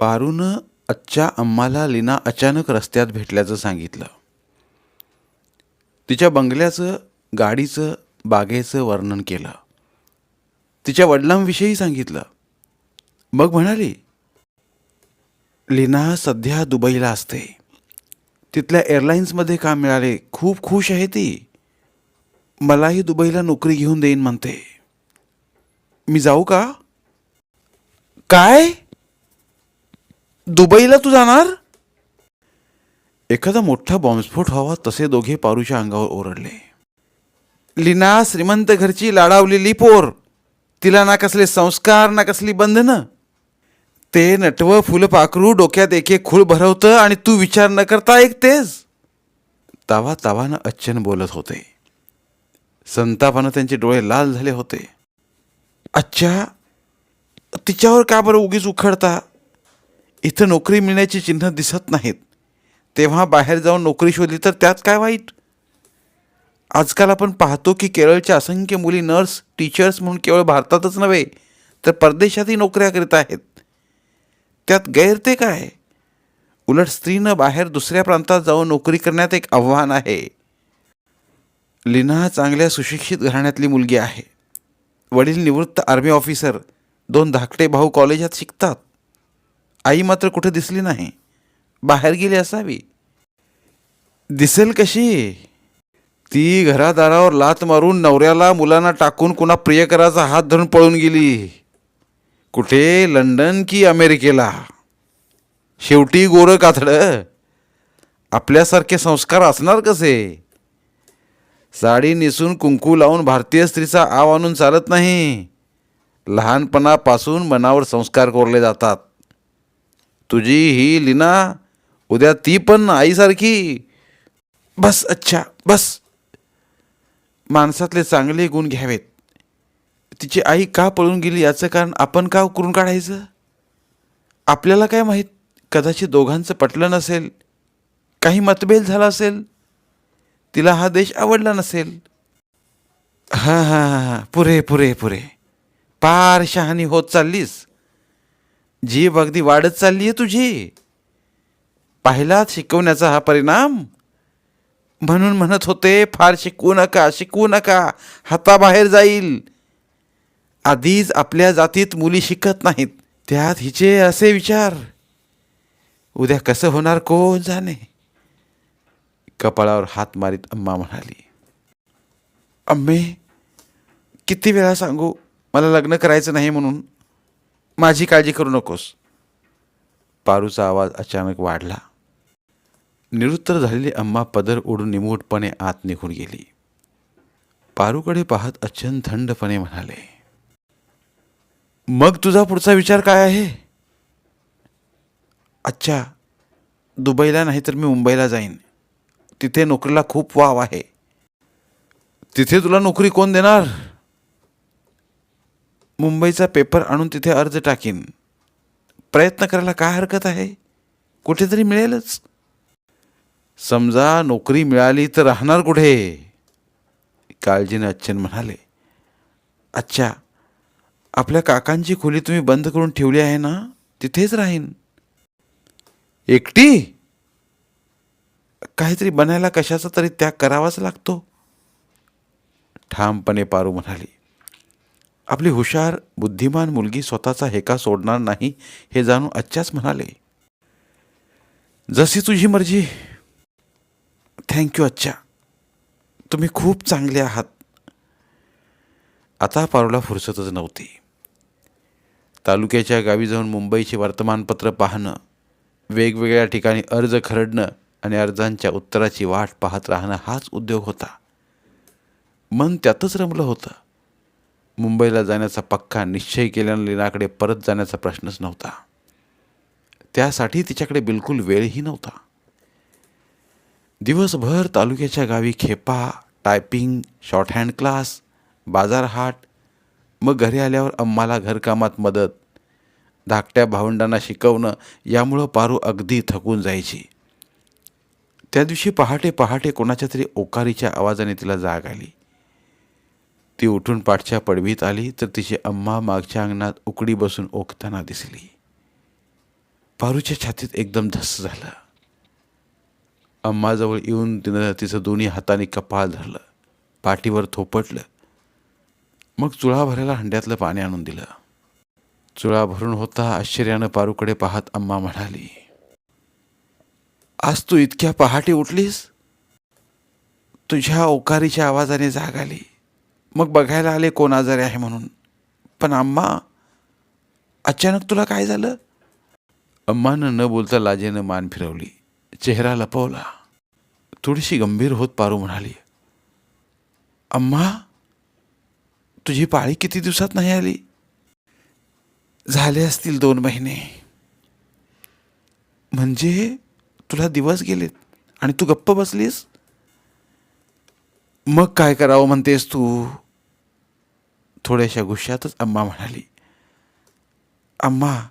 पारूनं आजच्या अम्माला लीना अचानक रस्त्यात भेटल्याचं सांगितलं. तिच्या बंगल्याचं गाडीचं बागेचं वर्णन केलं. तिच्या वडिलांविषयी सांगितलं. मग म्हणाली लीना सध्या दुबईला असते. तिथल्या एअरलाईन्समध्ये काम मिळाले. खूप खुश आहे ती. मलाही दुबईला नोकरी घेऊन देईन म्हणते. मी जाऊ का? काय? दुबईला तू जाणार? एखादा मोठा बॉम्बस्फोट व्हावा तसे दोघे पारूच्या अंगावर ओरडले. लीना श्रीमंत घरची लाडावलेली पोर तिला ना कसले संस्कार ना कसली बंधनं. ते नटवं फुलपाखरू डोक्यात एक एक खूळ भरवतं आणि तू विचार न करता ऐकतेस तावा तावानं अच्छन बोलत होते. संतापानं त्यांचे डोळे लाल झाले होते. अच्छा तिच्यावर का बरं उगीच उखडता? इथं नोकरी मिळण्याची चिन्ह दिसत नाहीत. तेव्हा बाहेर जाऊन नोकरी शोधली तर त्यात काय वाईट? आजकाल आपण पाहतो की केरळच्या असंख्य मुली नर्स टीचर्स म्हणून केवळ भारतातच नव्हे तर परदेशातही नोकऱ्या करीत आहेत. त्यात गैर ते काय? उलट स्त्रीनं बाहेर दुसऱ्या प्रांतात जाऊन नोकरी करण्यात एक आव्हान आहे. लीना चांगल्या सुशिक्षित घराण्यातली मुलगी आहे. वडील निवृत्त आर्मी ऑफिसर दोन धाकटे भाऊ कॉलेजात शिकतात. आई मात्र कुठे दिसली नाही. बाहेर गेली असावी. दिसेल कशी? ती घरादारावर लात मारून नवऱ्याला मुलांना टाकून कुणा प्रियकराचा हात धरून पळून गेली. कुठे? लंडन की अमेरिकेला? शेवटी गोरं काथडं आपल्यासारखे संस्कार असणार कसे? साडी नेसून कुंकू लावून भारतीय स्त्रीचा आव आणून चालत नाही. लहानपणापासून मनावर संस्कार कोरले जातात. तुझी ही लीना उद्या ती पण आईसारखी. बस अच्छा बस. माणसातले चांगले गुण घ्यावेत. तिची आई का पळून गेली याचं कारण आपण का करून काढायचं? आपल्याला काय माहीत? कदाचित दोघांचं पटलं नसेल. काही मतभेद झाला असेल. तिला हा देश आवडला नसेल. हां हां हां. पुरे पुरे पुरे. पार शहाणी होत चाललीस. जीभ अगदी वाढत चालली आहे तुझी. पाहिलात शिकवण्याचा हा परिणाम. म्हणून म्हणत होते फार शिकवू नका शिकवू नका हाताबाहेर जाईल. आधीच आपल्या जातीत मुली शिकत नाहीत त्यात हिचे असे विचार. उद्या कसं होणार कोण जाणे? कपाळावर हात मारीत अम्मा म्हणाली अम्मे किती वेळा सांगू मला लग्न करायचं नाही म्हणून. माझी काळजी करू नकोस. पारूचा आवाज अचानक वाढला. निरुत्तर झालेली अम्मा पदर ओढून निमूटपणे आत निघून गेली. पारूकडे पाहत अचन थंडपणे म्हणाले मग तुझा पुढचा विचार काय आहे? अच्छा दुबईला नाही तर मी मुंबईला जाईन. तिथे नोकरीला खूप वाव आहे. तिथे तुला नोकरी कोण देणार? मुंबईचा पेपर आणून तिथे अर्ज टाकीन. प्रयत्न करायला काय हरकत आहे? कुठेतरी मिळेलच. समजा नोकरी मिळाली तर राहणार कुठे? काळजीने अच्छन म्हणाले अच्छा आपल्या काकांची खोली तुम्ही बंद करून ठेवली आहे ना? तिथेच राहीन. एकटी? काहीतरी बनायला कशाचा तरी त्याग करावाच लागतो. ठामपणे पारू म्हणाली. आपली हुशार बुद्धिमान मुलगी स्वतःचा हेका सोडणार नाही हे जाणून आजच्याच म्हणाले. जशी तुझी मर्जी. थँक्यू अच्छा तुम्ही खूप चांगले आहात. आता पारूला फुरसतच नव्हती. तालुक्याच्या गावी जाऊन मुंबईचे वर्तमानपत्र पाहणं वेगवेगळ्या ठिकाणी अर्ज खरडणं आणि अर्जांच्या उत्तराची वाट पाहत राहणं हाच उद्योग होता. मन त्यातच रमलं होतं. मुंबईला जाण्याचा पक्का निश्चय केल्यानं लीनाकडे परत जाण्याचा प्रश्नच नव्हता. त्यासाठी तिच्याकडे बिलकुल वेळही नव्हता. दिवसभर तालुक्याच्या गावी खेपा टायपिंग शॉर्टहँड क्लास बाजारहाट मग घरी आल्यावर अम्माला घरकामात मदत धाकट्या भावंडांना शिकवणं यामुळं पारू अगदी थकून जायची. त्या दिवशी पहाटे पहाटे कोणाच्या तरी ओकारीच्या आवाजाने तिला जाग आली. ती उठून पाठच्या पडवीत आली तर तिची अम्मा मागच्या अंगणात उकडी बसून ओकताना दिसली. पारूच्या छातीत एकदम धस्स झालं. अम्माजवळ येऊन तिनं तिचं दोन्ही हाताने कपाळ धरलं पाठीवर थोपटलं. मग चुळा भरायला हंड्यातलं पाणी आणून दिलं. चुळा भरून होता आश्चर्यानं पारूकडे पाहत अम्मा म्हणाली आज तू इतक्या पहाटे उठलीस? तुझ्या ओकारीच्या आवाजाने जाग आली. मग बघायला आले कोण आजारी आहे म्हणून. पण अम्मा अचानक तुला काय झालं? अम्मानं न बोलता लाजेनं मान फिरवली. चेहरा लपवला. थोडीशी गंभीर होत पारू म्हणाली. अम्मा तुझी पाळी किती दिवसात नाही आली? झाले असतील दोन महिने. म्हणजे तुला दिवस गेलेत आणि तू गप्प बसलीस? मग काय करावं म्हणतेस तू? थोड्याशा गुस्सातच अम्मा म्हणाली अम्मा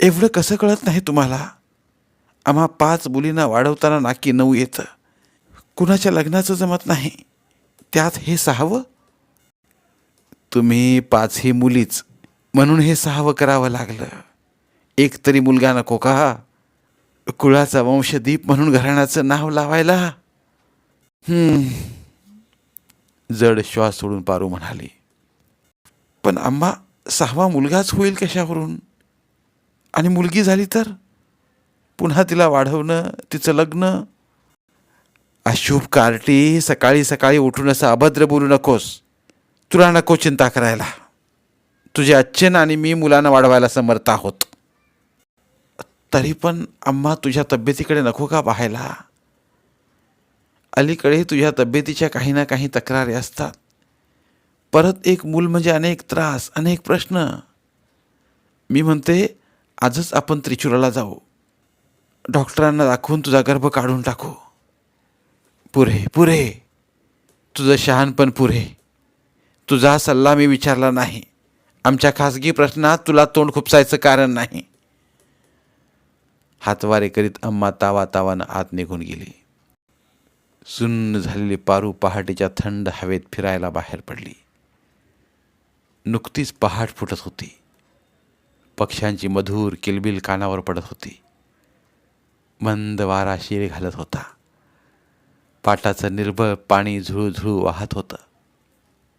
एवढं कसं कळत नाही तुम्हाला? आम्हा पाच मुलींना वाढवताना नाकी नऊ येतं. कुणाच्या लग्नाचं जमत नाही. त्यात हे सहावं? तुम्ही पाचही मुलीच म्हणून हे सहावं करावं लागलं. एक तरी मुलगा नको का? कुळाचा वंशदीप म्हणून घराण्याचं नाव लावायला जड श्वास सोडून पारू म्हणाली. पण आम्हा सहावा मुलगाच होईल कशावरून? आणि मुलगी झाली तर? पुन्हा तिला वाढवणं तिचं लग्न? अशुभ कार्टी सकाळी सकाळी उठून असं अभद्र बोलू नकोस. तुला नको चिंता करायला. तुझे अच्छेन आणि मी मुलांना वाढवायला समर्थ आहोत. तरी पण अम्मा तुझ्या तब्येतीकडे नको का पाहायला? अलीकडे तुझ्या तब्येतीच्या काही ना काही तक्रारी असतात. परत एक मूल म्हणजे अनेक त्रास अनेक प्रश्न. मी म्हणते आजच आपण त्रिचुराला जाऊ. डॉक्टरांना दाखवून तुझा गर्भ काढून टाकू. पुरे पुरे. तुझं शहाणपण पुरे. तुझा सल्ला मी विचारला नाही. आमच्या खासगी प्रश्नात तुला तोंड खुपसायचं कारण नाही. हातवारे करीत अम्मा तावा तावानं आत निघून गेली. सुन्न झालेली पारू पहाटेच्या थंड हवेत फिरायला बाहेर पडली. नुकतीच पहाट फुटत होती. पक्ष्यांची मधुर किलबिल कानावर पडत होती. मंद वारा शिर घालत होता. पाटाचं निर्भळ पाणी झुळूझुळू वाहत होतं.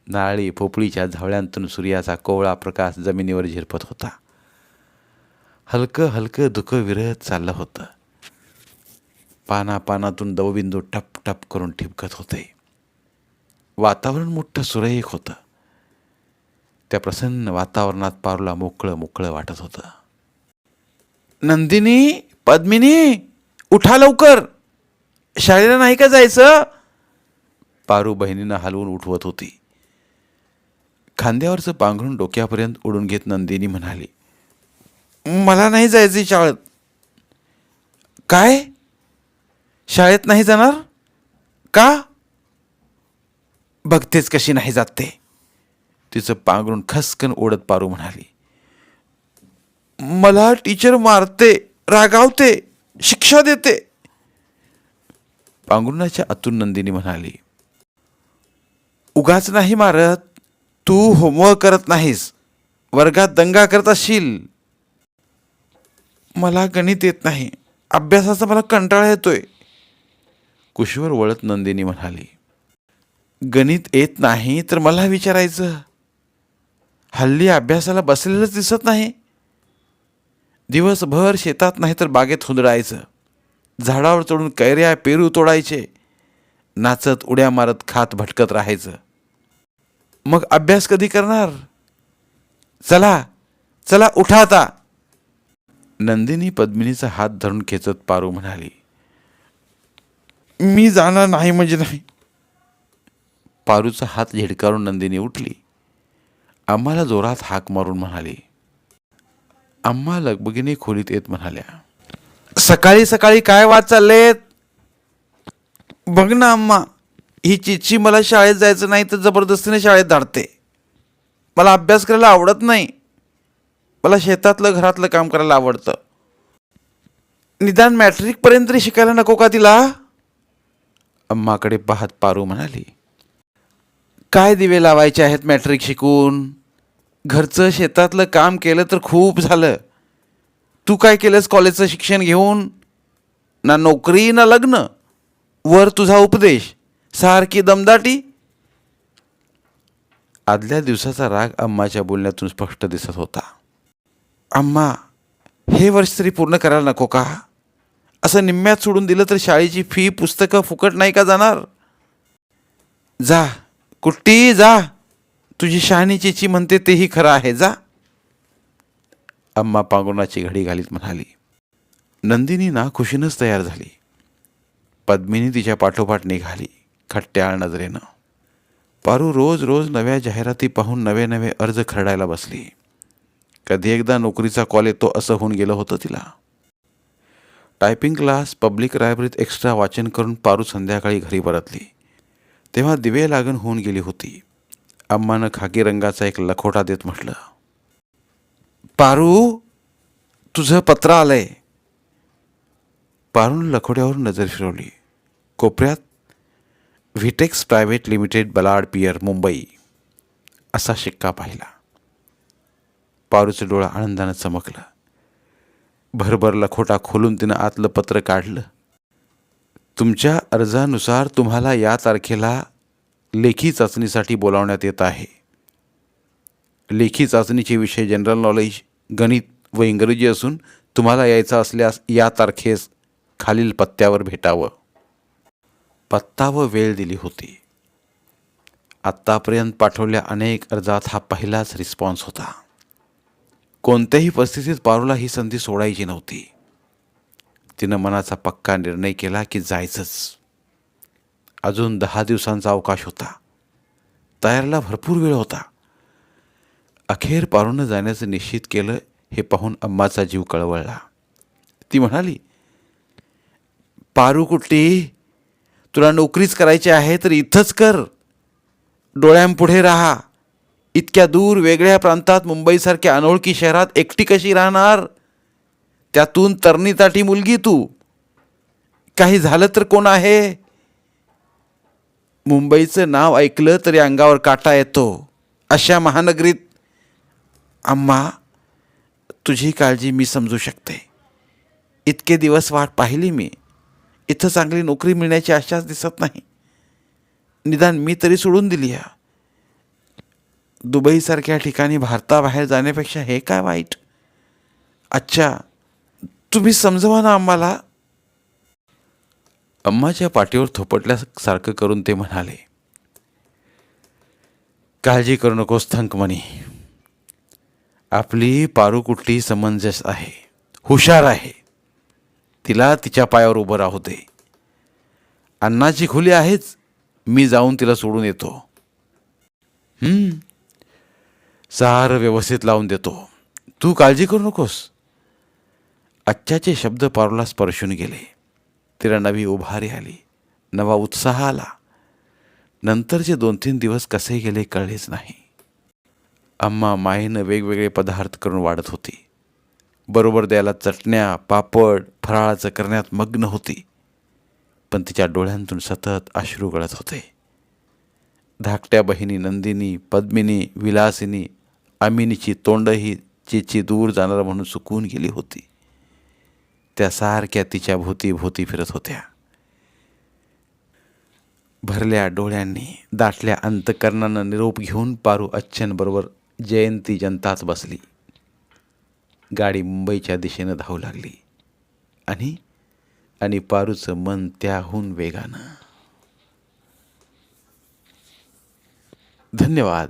नारळी पोपळीच्या झावळ्यांतून सूर्याचा कोवळा प्रकाश जमिनीवर झिरपत होता. हलकं हलकं धुकं विरहत चाललं होतं. पाना पानातून दवबिंदू टप टप करून ठिपकत होते. वातावरण मोठं सुरेख होतं. त्या प्रसन्न वातावरणात पारूला मोकळं मोकळं वाटत होतं. नंदिनी पद्मिनी उठा लवकर. शाळेला नाही का जायचं? पारू बहिणीनं हलवून उठवत होती. खांद्यावरचं पांघरून डोक्यापर्यंत उडून घेत नंदिनी म्हणाली मला नाही जायचं शाळेत. काय? शाळेत नाही जाणार? का? बघतेच कशी नाही जात. ते तिचं पांघरून खसकन ओढत पारू म्हणाली. मला टीचर मारते रागावते शिक्षा देते. पांघरुणाच्या अतून नंदिनी म्हणाली उगाच नाही मारत. तू होमवर्क करत नाहीस. वर्गात दंगा करत असशील. मला गणित येत नाही. अभ्यासाचा मला कंटाळा येतोय. कुशीवर वळत नंदिनी म्हणाली गणित येत नाही तर मला विचारायचं. हल्ली अभ्यासाला बसलेलंच दिसत नाही. दिवसभर शेतात नाही तर बागेत हुंदडायचं. झाडावर चढून कैऱ्या पेरू तोडायचे. नाचत उड्या मारत खात भटकत राहायचं. मग अभ्यास कधी करणार? चला चला उठा आता. नंदिनी पद्मिनीचा हात धरून खेचत पारू म्हणाली मी जाणार नाही म्हणजे नाही. पारूचा हात झिडकारून नंदिनी उठली. आम्हाला जोरात हाक मारून म्हणाली. आम्हा लगबगीने खोलीत येत म्हणाल्या सकाळी सकाळी काय वाद चाललेत? बघ ना अम्मा ही चिची मला शाळेत जायचं नाही तर जबरदस्तीने शाळेत धाडते. मला अभ्यास करायला आवडत नाही. मला शेतातलं घरातलं काम करायला आवडतं. निदान मॅट्रिकपर्यंत तरी शिकायला नको का तिला? अम्माकडे पाहत पारू म्हणाली काय दिवे लावायचे आहेत मॅट्रिक शिकून? घरचं शेतातलं काम केलं तर खूप झालं. तू काय केलंस कॉलेजचं शिक्षण घेऊन? ना नोकरी ना लग्न. वर तुझा उपदेश. सारखी दमदाटी. आदल्या दिवसाचा राग अम्माच्या बोलण्यातून स्पष्ट दिसत होता. अम्मा हे वर्ष तरी पूर्ण करायला नको का? असं निम्म्यात सोडून दिलं तर शाळेची फी पुस्तकं फुकट नाही का जाणार? जा कुट्टी जा. तुझी शहाणीची ची म्हणते तेही खरं आहे जा. अम्मा पांगुणाची घडी घालीत म्हणाली. नंदिनी ना खुशीनंच तयार झाली. पद्मिनी तिच्या पाठोपाठ निघाली खट्ट्याळ नजरेनं. पारू रोज रोज नव्या जाहिराती पाहून नवे नवे अर्ज खरडायला बसली. कधी एकदा नोकरीचा कॉल येतो असं होऊन गेलं होतं तिला. टायपिंग क्लास पब्लिक लायब्ररीत एक्स्ट्रा वाचन करून पारू संध्याकाळी घरी परतली. तेव्हा दिवे लागण होऊन गेली होती. अम्मानं खाकी रंगाचा एक लखोटा देत म्हटलं पारू तुझं पत्र आलंय. पारून लखोट्यावर नजर फिरवली. कोपऱ्यात Vitex private limited Ballard Pier Mumbai असा शिक्का पाहिला. पारूचं डोळा आनंदानं चमकलं. भरभर खोटा खोलून तिनं आतलं पत्र काढलं. तुमच्या अर्जानुसार तुम्हाला या तारखेला लेखी चाचणीसाठी बोलावण्यात येत आहे. लेखी चाचणीचे विषय जनरल नॉलेज गणित व इंग्रजी असून तुम्हाला यायचं असल्यास या तारखेस खालील पत्त्यावर भेटावं. पत्ता व वेळ दिली होती. आत्तापर्यंत पाठवल्या अनेक अर्जात हा पहिलाच रिस्पॉन्स होता. कोणत्याही परिस्थितीत पारूला ही संधी सोडायची नव्हती. तिनं मनाचा पक्का निर्णय केला की जायचंच. अजून दहा दिवसांचा अवकाश होता. तयारीला भरपूर वेळ होता. अखेर पारूनं जाण्याचं निश्चित केलं हे पाहून अम्माचा जीव कळवळला. ती म्हणाली पारू कुट्टी तुला नोकरीच करायची आहे तर इथंच कर. डोळ्यांपुढे राहा. इतक्या दूर वेगळ्या प्रांतात मुंबईसारख्या अनोळखी शहरात एकटी कशी राहणार? त्यातून तरणीताठी मुलगी तू. काही झालं तर कोण आहे? मुंबईचं नाव ऐकलं तरी अंगावर काटा येतो. अशा महानगरीत अम्मा तुझी काळजी मी समजू शकते. इतके दिवस वाट पाहिली मी. इथं चांगली नोकरी मिळण्याची आशाच दिसत नाही. निदान मी तरी सोडून दिली आहे दुबईसारख्या ठिकाणी भारताबाहेर जाण्यापेक्षा हे काय वाईट? अच्छा तुम्ही समजवा ना आम्हाला. अम्माच्या पाठीवर थोपटल्यासारखं करून ते म्हणाले काळजी करू नकोस थंकमणी. आपली पारुकुट्टी समंजस आहे हुशार आहे. तिला तिच्या पायावर उभं राहू दे. अन्नाची खुली आहेच मी जाऊन तिला सोडून येतो. हम्म सारं व्यवस्थित लावून देतो. तू काळजी करू नकोस. आजच्याचे शब्द पारूला स्पर्शून गेले. तिला नवी उभारी आली. नवा उत्साह आला. नंतरचे दोन तीन दिवस कसे गेले कळलेच नाही. अम्मा माईनं वेगवेगळे पदार्थ करून वाढत होती. बरोबर द्यायला चटण्या पापड फराळाचं करण्यात मग्न होती. पण तिच्या डोळ्यांतून सतत अश्रू गळत होते. धाकट्या बहिणी नंदिनी पद्मिनी विलासिनी अमिनीची तोंडही चिची दूर जाणार म्हणून सुकून गेली होती. त्या सारख्या तिच्या भोवती भोवती फिरत होत्या. भरल्या डोळ्यांनी दाटल्या अंतकरणानं निरोप घेऊन पारू अच्छनबरोबर जयंती जनताच बसली. गाडी मुंबईच्या दिशेनं धावू लागली. आणि आणि पारूचं मन त्याहून वेगानं. धन्यवाद.